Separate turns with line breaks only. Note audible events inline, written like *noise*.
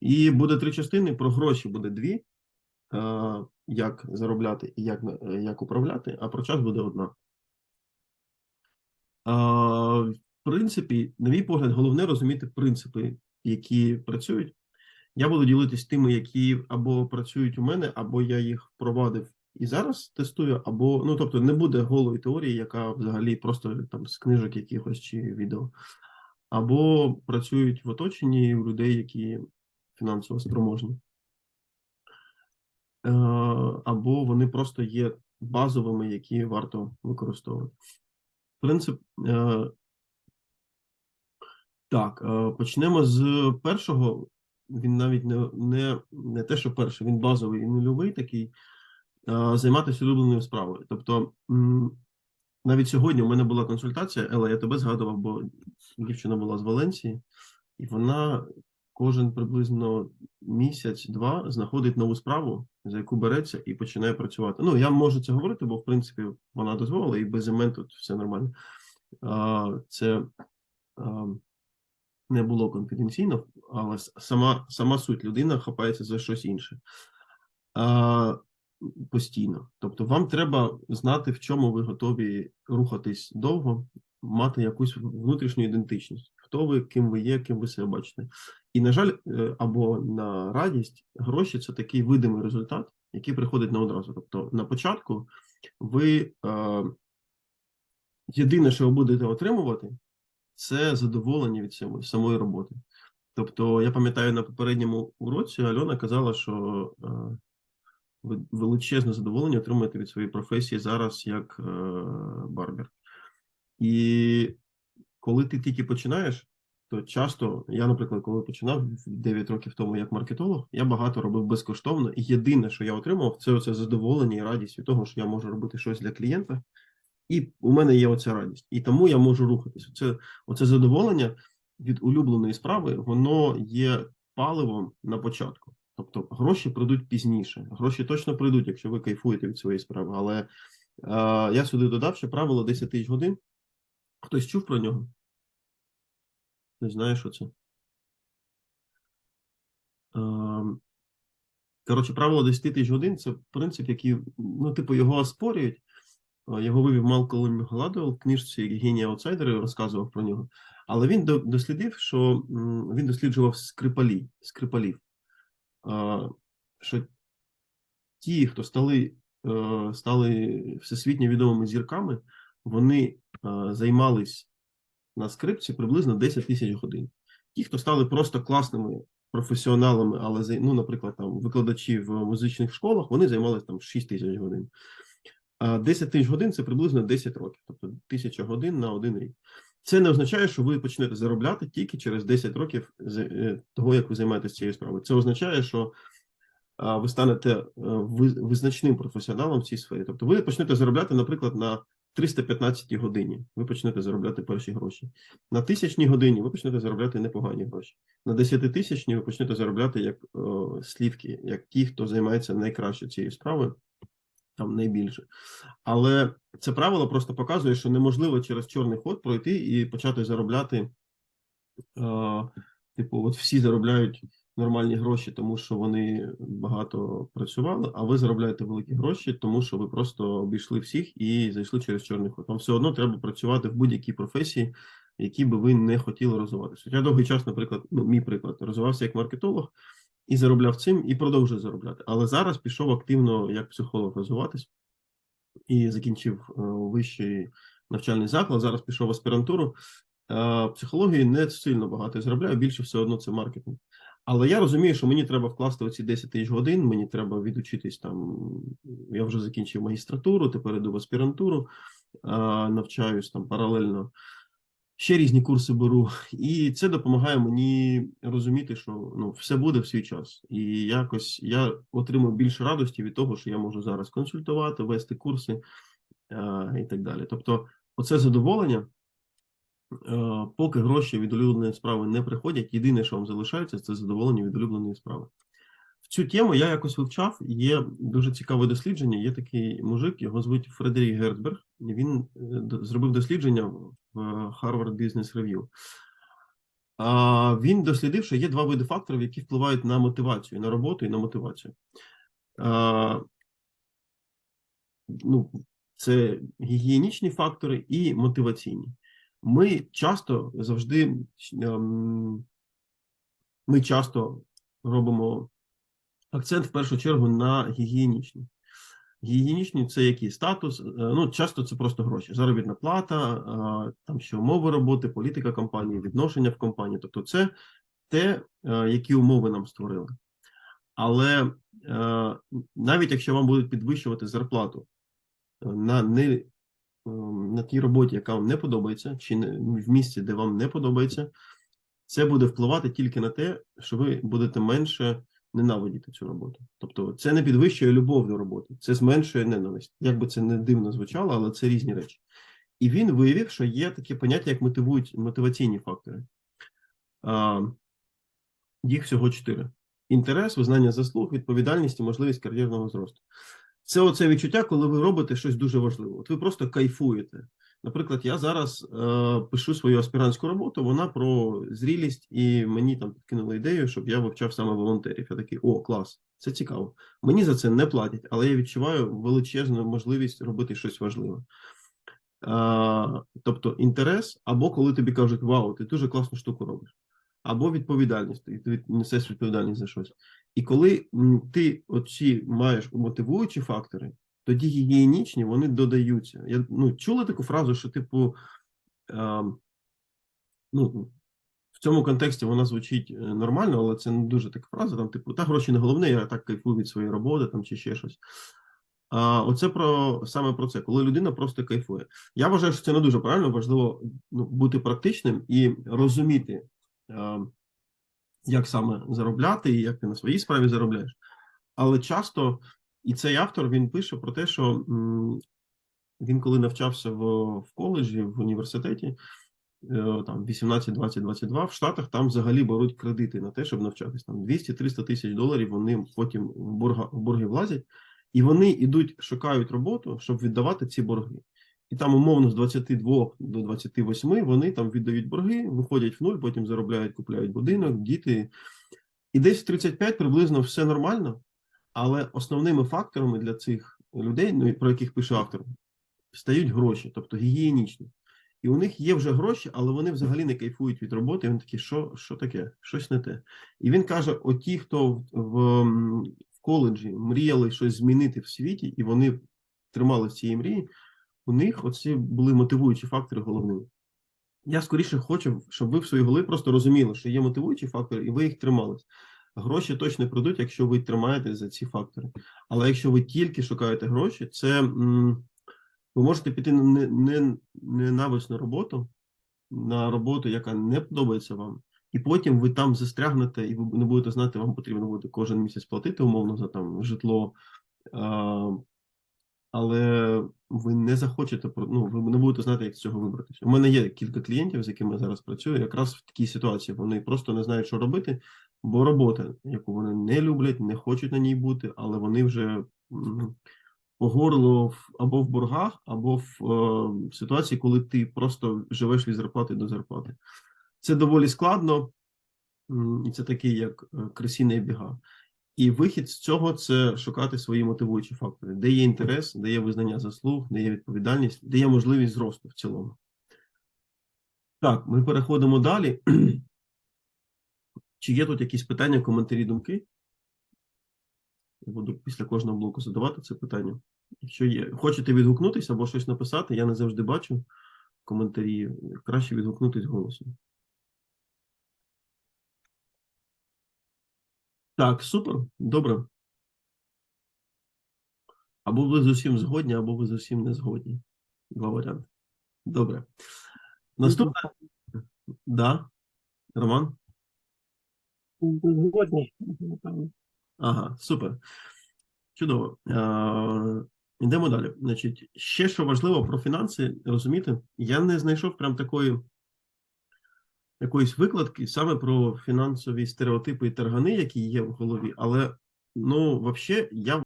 І буде три частини. Про гроші буде дві: е, як заробляти і як, е, як управляти, а про час буде одна. Е, В принципі, на мій погляд, головне розуміти принципи, які працюють. Я буду ділитись тими, які або працюють у мене, або я їх впровадив і зараз тестую, або ну тобто не буде голої теорії, яка взагалі просто там з книжок якихось чи відео, або працюють в оточенні у людей, які фінансово спроможні, Е, або вони просто є базовими, які варто використовувати. Принцип. е, Так, е, почнемо з першого. Він навіть не, не, не те, що перший, він базовий і нульовий такий. Займатися улюбленою справою. Тобто, навіть сьогодні у мене була консультація, Елла, я тебе згадував, бо дівчина була з Валенції, і вона кожен приблизно місяць-два знаходить нову справу, за яку береться і починає працювати. Ну, я можу це говорити, бо в принципі вона дозволила, і без імен тут все нормально. Це не було конфіденційно, але сама, сама суть людина хапається за щось інше. Постійно. Тобто, вам треба знати, в чому ви готові рухатись довго, мати якусь внутрішню ідентичність. Хто ви, ким ви є, ким ви себе бачите. І, на жаль, е, або на радість, гроші це такий видимий результат, який приходить на одразу. Тобто, на початку ви е, єдине, що ви будете отримувати, це задоволення від цього, самої роботи. Тобто, я пам'ятаю на попередньому уроці Альона казала, що е, ви величезне задоволення отримуєте від своєї професії зараз як е, барбер. І коли ти тільки починаєш, то часто, я, наприклад, коли починав 9 років тому як маркетолог, я багато робив безкоштовно. І єдине, що я отримав, це оце задоволення і радість від того, що я можу робити щось для клієнта. І у мене є оця радість. І тому я можу рухатися. Це оце задоволення від улюбленої справи, воно є паливом на початку. Тобто гроші прийдуть пізніше. Гроші точно прийдуть, якщо ви кайфуєте від своєї справи. Але е, я сюди додав ще правило 10 тисяч годин. Хтось чув про нього? Не знаю, що це. Ем, Коротше, правило 10 тисяч годин це принцип, який, ну, типу, його оспорюють. Е, Його вивів Малкольм Гладуел в книжці Генії аутсайдери розказував про нього. Але він дослідив, що він досліджував скрипалі, скрипалів. Е, Що ті, хто стали, е, стали всесвітньо відомими зірками, вони займались на скрипці приблизно 10 тисяч годин. Ті, хто стали просто класними професіоналами, але ну, наприклад, там викладачі в музичних школах, вони займалися там 6 тисяч годин. А 10 тисяч годин це приблизно 10 років, тобто тисяча годин на один рік. Це не означає, що ви почнете заробляти тільки через 10 років е, того, як ви займаєтеся цією справою. Це означає, що ви станете е, ви- визначним професіоналом в цій сфері. Тобто ви почнете заробляти, наприклад, на 315 годині. Ви почнете заробляти перші гроші. На тисячній годині ви почнете заробляти непогані гроші. На 10 тисячній ви почнете заробляти як о, слівки, як ті, хто займається найкраще цією справою, там найбільше. Але це правило просто показує, що неможливо через чорний ход пройти і почати заробляти. Е, типу, от всі заробляють нормальні гроші, тому що вони багато працювали, а ви заробляєте великі гроші, тому що ви просто обійшли всіх і зайшли через чорний ход. Вам все одно треба працювати в будь-якій професії, в якій би ви не хотіли розвиватися. Я довгий час, наприклад, ну, мій приклад, розвивався як маркетолог і заробляв цим, і продовжую заробляти. Але зараз пішов активно як психолог розвиватись і закінчив е, вищий навчальний заклад. Зараз пішов в аспірантуру. Е, Психології не сильно багато заробляю, більше все одно це маркетинг. Але я розумію, що мені треба вкласти оці 10 тисяч годин, мені треба відучитись там. Я вже закінчив магістратуру, тепер іду в аспірантуру, навчаюсь там паралельно. Ще різні курси беру, і це допомагає мені розуміти, що ну все буде в свій час, і якось я отримую більше радості від того, що я можу зараз консультувати, вести курси е, і так далі. Тобто, оце задоволення, поки гроші від улюбленої справи не приходять, єдине, що вам залишається, це задоволення від улюбленої справи. В цю тему я якось вивчав. Є дуже цікаве дослідження. Є такий мужик, його звуть Фредерік Герцберг. Він е, зробив дослідження в Harvard Business Review. він дослідив, що є два види факторів, які впливають на мотивацію, на роботу і на мотивацію. Ну, це гігієнічні фактори і мотиваційні. Ми часто завжди ем, ми часто робимо акцент в першу чергу на гігієнічні. Гігієнічні це який статус? Е, Ну, часто це просто гроші, заробітна плата, е, там ще умови роботи, політика компанії, відношення в компанії. Тобто, це те, е, які умови нам створили. Але навіть якщо вам будуть підвищувати зарплату на не на тій роботі, яка вам не подобається, чи в місці, де вам не подобається, це буде впливати тільки на те, що ви будете менше ненавидіти цю роботу. Тобто, це не підвищує любов до роботи, це зменшує ненависть. Як би це не дивно звучало, але це різні речі. І він виявив, що є таке поняття, як мотивують мотиваційні фактори. А, їх всього чотири: інтерес, визнання заслуг, відповідальність і можливість кар'єрного зросту. Це оце відчуття, коли ви робите щось дуже важливе. От ви просто кайфуєте. Наприклад, я зараз е, пишу свою аспірантську роботу, вона про зрілість, і мені там підкинули ідею, щоб я вивчав саме волонтерів. Я такий, о, клас, це цікаво. Мені за це не платять, але я відчуваю величезну можливість робити щось важливе. Е, тобто інтерес, або коли тобі кажуть, вау, ти дуже класну штуку робиш, або відповідальність, і ти несеш відповідальність за щось. І коли ти оці маєш мотивуючі фактори, тоді гігієнічні вони додаються. Я ну, чула таку фразу, що, типу, е, ну, в цьому контексті вона звучить е, нормально, але це не дуже така фраза. Там, типу, та гроші не головне, я так кайфую від своєї роботи там, чи ще щось. А оце про саме про це, коли людина просто кайфує. Я вважаю, що це не дуже правильно, важливо ну, бути практичним і розуміти, як саме заробляти, і як ти на своїй справі заробляєш. Але часто і цей автор він пише про те, що він, коли навчався в, в коледжі, в університеті, е, там 18, 20, 22, в Штатах там взагалі беруть кредити на те, щоб навчатись. Там 200-300 тисяч доларів вони потім в борги влазять, і вони йдуть, шукають роботу, щоб віддавати ці борги. І там, умовно, з 22 до 28 вони там віддають борги, виходять в нуль, потім заробляють, купляють будинок, діти. І десь в 35 приблизно все нормально, але основними факторами для цих людей, ну, про яких пише автор, стають гроші, тобто гігієнічні. І у них є вже гроші, але вони взагалі не кайфують від роботи. І Вони такі, що, що таке? Щось не те. І він каже: оті, хто в, в, в коледжі мріяли щось змінити в світі, і вони тримали цієї мрії, у них оці були мотивуючі фактори головними. Я скоріше хочу, щоб ви в своїй голові просто розуміли, що є мотивуючі фактори, і ви їх тримались. Гроші точно прийдуть, якщо ви тримаєтесь за ці фактори. Але якщо ви тільки шукаєте гроші, це ви можете піти на не, не, ненависну роботу, на роботу, яка не подобається вам, і потім ви там застрягнете, і ви не будете знати, вам потрібно буде кожен місяць платити умовно за там житло. Але ви не захочете ну, ви не будете знати, як з цього вибратися. У мене є кілька клієнтів, з якими я зараз працюю, якраз в такій ситуації вони просто не знають, що робити, бо робота, яку вони не люблять, не хочуть на ній бути, але вони вже по горло в- або в боргах, або в е, ситуації, коли ти просто живеш від зарплати до зарплати. Це доволі складно, і це такий, як е, крисіний біга. І вихід з цього це шукати свої мотивуючі фактори, де є інтерес, де є визнання заслуг, де є відповідальність, де є можливість зросту в цілому. Так, ми переходимо далі. *clears throat* Чи є тут якісь питання, коментарі, думки? Буду після кожного блоку задавати це питання. Якщо є, хочете відгукнутися або щось написати, я не завжди бачу коментарі. Краще відгукнутись голосом. Так, супер, добре. Або ви з усім згодні, або ви з усім не згодні. Два варіанти. Добре. Наступне. Да. Роман?
Згодні.
Ага, супер. Чудово. Е, Йдемо далі. Значить, ще що важливо про фінанси, розуміти, я не знайшов прям такої якоїсь викладки саме про фінансові стереотипи і таргани, які є в голові, але ну, взагалі, я